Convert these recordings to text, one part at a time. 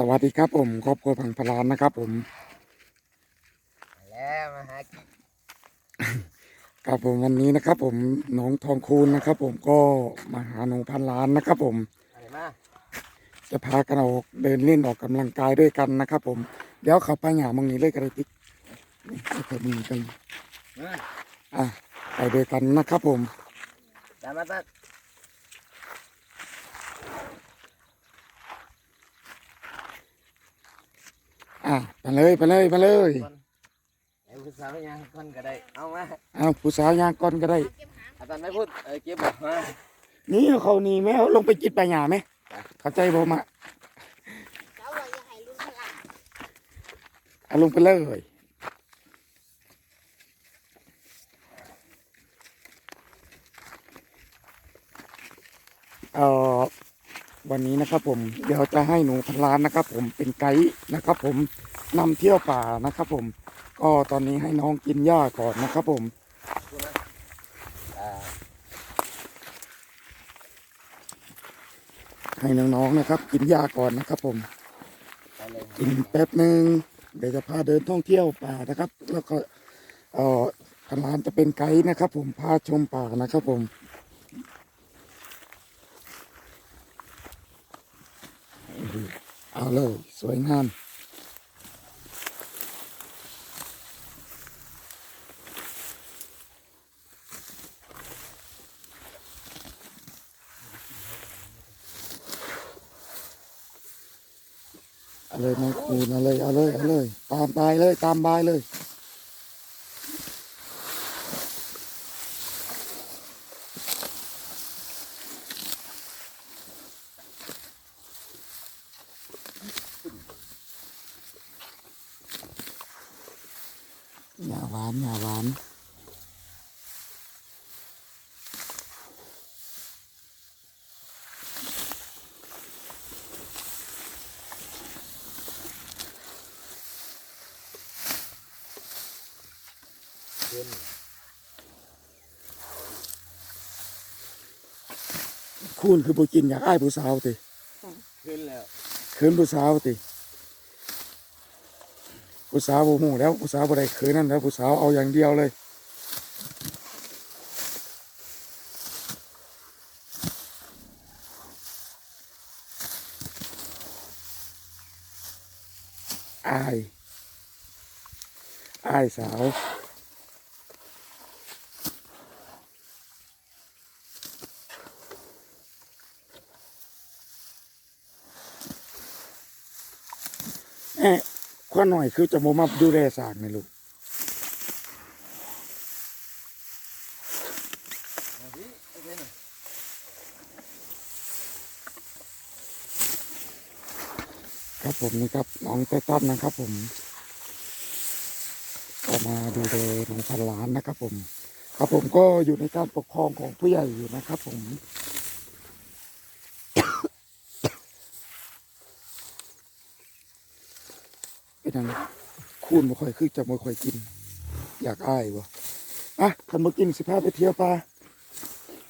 สวัสดีครับผมครอบครัวพังพลานนะครับผมมาแล้วมาหากินครับผมวันนี้นะครับ ผมน้องทองคูณนะครับ ผมก็มาหาหนูพันล้านนะครับ ผมอะไรมาจะพากันออกเดินเล่นออกกำลังกายด้วยกันนะครับ ผมเดี๋ยวเขาไปหามังนี้เลยกันเลยติ๊กนี่เขามีกันมาอะไปด้วยกันนะครับ ผมตามมาตัก อะไปเลยไปเลยไปเลยคนไอ้ผู้สาวยังคนก็ได้ เอามาเอาผู้สาวยางก้อนก็ได้ อาจารย์ไม่พูดเออเก็บบอกมานี่เขานี่แม่เอาลงไปจิตไปหยาไหมเข้าใจบ่มาเจ้าว่าอย่าให้ลุงพลาดเอาลงไปเลยเอ่อ วันนี้นะครับผมเดี๋ยวจะให้หนูพันล้านนะครับ ผมเป็นไกด์นะครับ ผมนำเที่ยวป่านะครับ ผม ก็ตอนนี้ให้น้องกินหญ้าก่อนนะครับ ผมให้น้องๆนะครับ กินหญ้าก่อนนะครับ ผม กินแป๊บหนึ่งเดี๋ยวจะพาเดินท่องเที่ยวป่านะครับ แล้วก็เอ่อพันล้านจะเป็นไกด์นะครับ ผมพาชมป่านะครับ ผม เอาเลย สวยงาม เอาเลยน้องคูณเอาเลย เอาเลย เอาเลย ตามบายเลย ตามบายเลย อย่าหวานอย่าหวาน ขึ้น คูณคือผู้กินอยากอ้ายผู้สาวติขึ้นแล้วคืนผู้สาวติผู้สาวบ่หูแล้วผู้สาวบ่ได้คืนนั่นแล้วผู้สาวเอาอย่างเดียวเลยอายอายสาว แอะข้อหน่อยคือจะโมมาดูแลสร้างนี่ลูกครับผมนี่ครับน้องไตตันนะครับ ผมก็มาดูแลน้องพันล้านนะครับ ผม ครับผมก็อยู่ในการปกครองของผู้ใหญ่อยู่นะครับ ผม เป็น ยังไงคูณบ่ค่อยคือจะบ่ค่อยกิน อยากอ้ายวะอะคันมากินสิพาไปเที่ยวป่า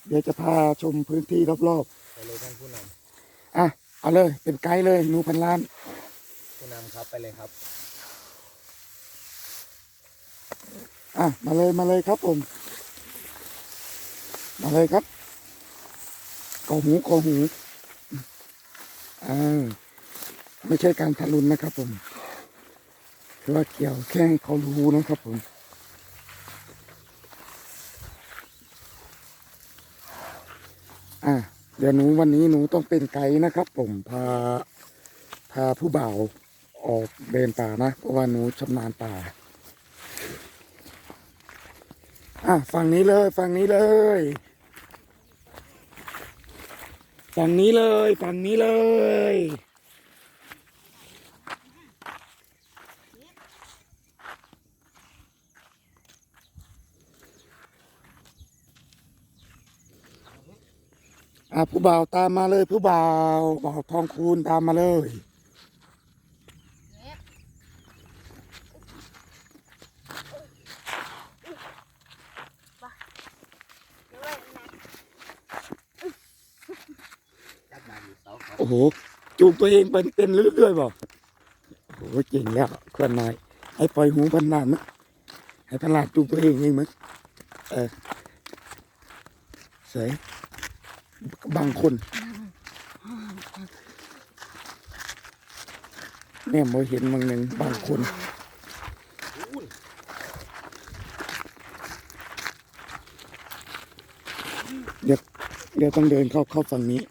เดี๋ยวจะพาชมพื้นที่รอบไปเลยท่านผู้นๆอะเอาเลยเป็นไกด์เลยหนูพันล้านำผู้นำครับไปเลยครับ อะมาเลยมาเลยครับผม มาเลยครับกอหูกอหูอ่าไม่ใช่การทารุณนะครับผม คือว่าเกี่ยวแค่ให้เขารู้นะครับผมอะเดี๋ยวหนูวันนี้หนูต้องเป็นไกด์นะครับ ผมพาพาผู้บ่าวออกเดินป่านะ เพราะว่าหนูชำนาญป่า อะฝั่งนี้เลยฝั่งนี้เลยฝั่งนี้เลยฝั่งนี้เลย อะผู้บ่าวตามมาเลยผู้บ่าวบ่าวทองคูณตามมาเลยโอ้โหจูบตัวเองเป็นเป็นเรื่อยๆบอกโอ้โหเก่งแล้วเพื่อนนายให้ปล่อยหูพันนานมั้ยให้พันลาดจูบตัวเองเองมั้ยเออเสย บางคนแม่โมเห็นบางหนึ่งบางคนเดี๋ยวเดี๋ยวต้องเดินเข้าเข้าฝั่งนี้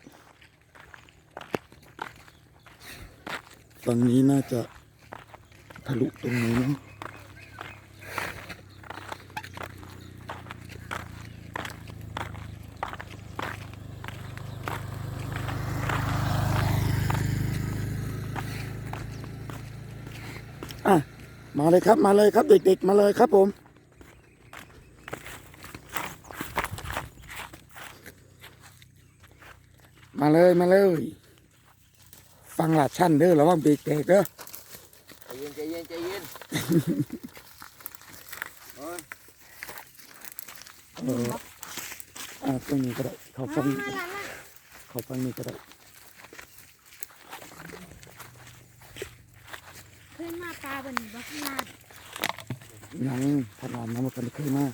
ฝั่งนี้น่าจะทะลุตรงนี้เนอะอะ มาเลยครับมาเลยครับเด็กๆมาเลยครับผมมาเลยมาเลย ฟังหลาดชั้นเด้อระวังเบรกแตกเด้อใจเย็นใจเย็นใจเย็นโอ้ยเอออ่าตรงนี้ก็ได้เขาฟังมาแล้วนะเขาฟังนี้ก็ได้ ขึ้นมาปลาบนบักนาดยังพนามน้ำมันเคยมา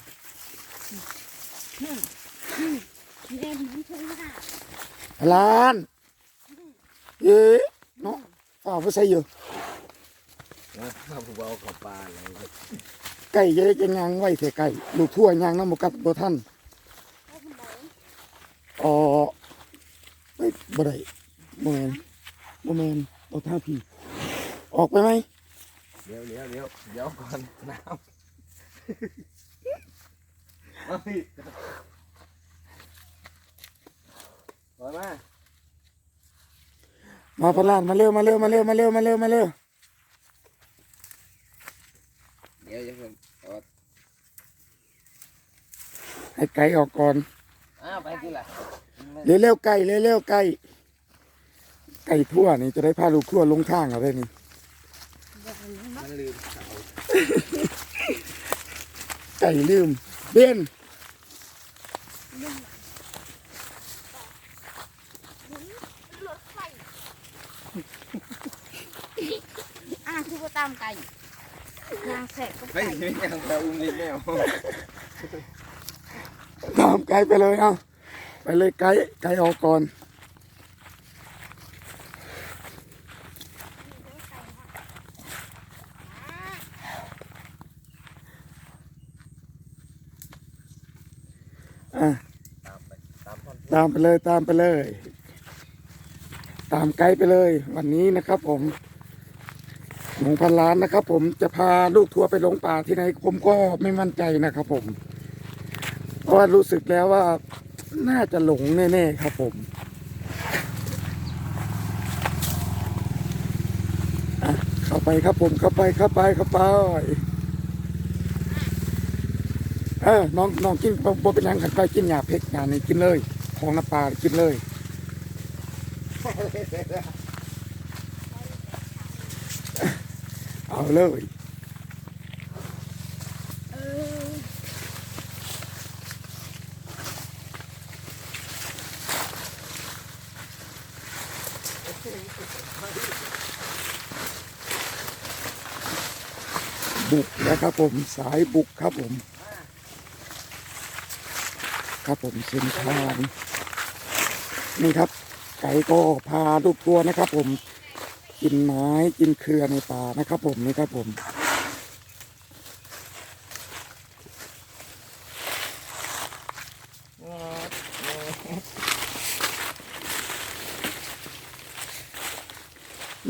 เล่นมันขึ้นมาพลานเอ๊ะเนาะฝ่าไปใส่อยู่นะข้าผู้เบาขับปลาเลยไก่จะได้จะยางไว้เถอไก่ลูกทั่วยางน้ำมกับตัวท่านอ๋อไม่บ่ได้บ่แมนบ่แมนเอาท่าพี่ออกไปไหม ดี๋ยวเดี๋ยวเดี๋ยวเดี๋ยวก่อนน้ำเฮ้ยปล่อยมามาพลานมาเร็วมาเร็วมาเร็วมาเร็วมาเร็วมาเร็วเดี๋ยวจะเพิ่งเอาให้ไก่ออกก่อนอ้าวไปที่ละเร็วเร็วๆไก่เร็วเร็วๆไก่ไก่ทั่วนี่จะได้พาลูกทั่วลงทางเอาได้นี่ เดี๋ยวมันบัก มันลืมเขา ไก่ลืม เบี้ยนรถไฟอะคือว่าตามไก่นางแสกก็ไม่ไก่ไม่ยังไปอุ้มนิดแมวตามไก่ไปเลยเอาไปเลยไก่ไก่ออกก่อน อะตามไปเลยตามไปเลย ตามไกด์ไปเลย วันนี้นะครับ ผมหลวงพันล้านนะครับ ผมจะพาลูกทัวร์ไปหลงป่าที่ไหนผมก็ไม่มั่นใจนะครับ ผม เพราะว่ารู้สึกแล้วว่าน่าจะหลงแน่ๆครับผมเข้าไปครับผมเข้าไปเข้าไปเข้าไป เออน้องน้องกินบ่บเป็นหยังขันไปกินหยาเพชรงานนี้กินเลยของน้ำปลากินเลย เอาเลยเออบุกนะครับผมสายบุกครับผม ครับผมเส้นทางนี่ครับ ไก่ก็พาลูกทัวนะครับ ผมกินไม้กินเครือในป่านะครับ ผมนี่ครับผม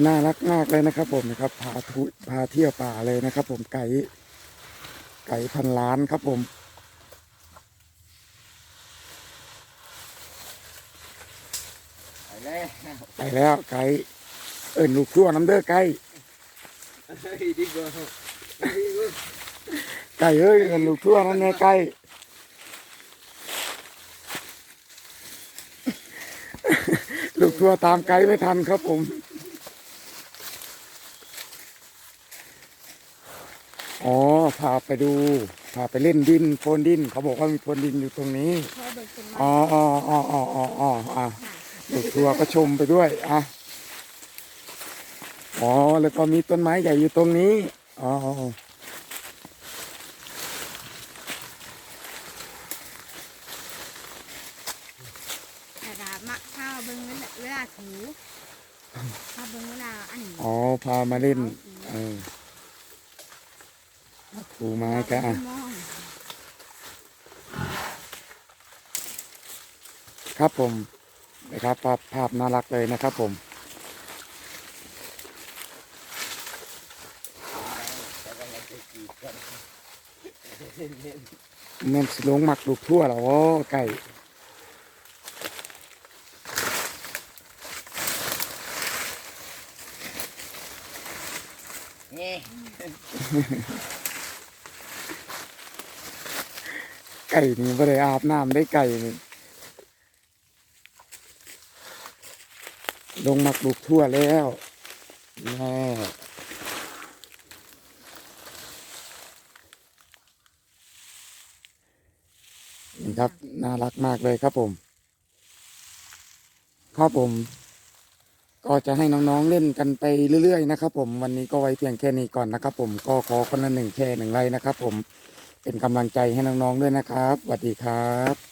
น่ารักมากเลยนะครับ ผมนะครับพาทุพาเที่ยวป่าเลยนะครับ ผมไก่ไก่พันล้านครับผม ไป แล้วไปแล้วไก่เอิญลูกทั่วน้ำเด้อไก่เฮ้ยดิโก้ไก่เอ้ยเอิญลูกทั่วนั่นแน่ไก่ลูกทั่วตามไก่ไม่ทันครับผมอ๋อพาไปดูพาไปเล่นดินโพนดิน เขาบอกว่ามีโพนดินอยู่ตรงนี้พอเบิกขึ้นมาอ๋ออ๋ออ๋ออ๋ออ๋ ออ๋ออะลูกทัวร์ก็ชมไปด้วยอะอ๋อแล้วก็มีต้นไม้ใหญ่อยู่ตรงนี้อ๋อแต่ดามาถ้าเบิ่งเวลาถูถ้าเบิ่งเวลาอันนี้อ๋อพามาเล่นเออถูไม้ก็อะมองครับผม นะครับภาพภาพน่ารักเลยนะครับผมแต่ก็ยังจะกีดกันแม่นสิลงหมักลูกทั่วแล้วโอ้ไก่นี่ไก่นี่ไม่ได้อาบน้ำได้ไก่นี่ ลงมักลูกทั่วแล้วแน่นี่ครับ น่ารักมากเลยครับผม ครับผม ก็จะให้น้องๆเล่นกันไปเรื่อยๆนะครับผม วันนี้ก็ไว้เพียงแค่นี้ก่อนนะครับผม ก็ขอคนละหนึ่งแชร์หนึ่งไลค์นะครับผม เป็นกำลังใจให้น้องๆด้วยนะครับสวัสดีครับ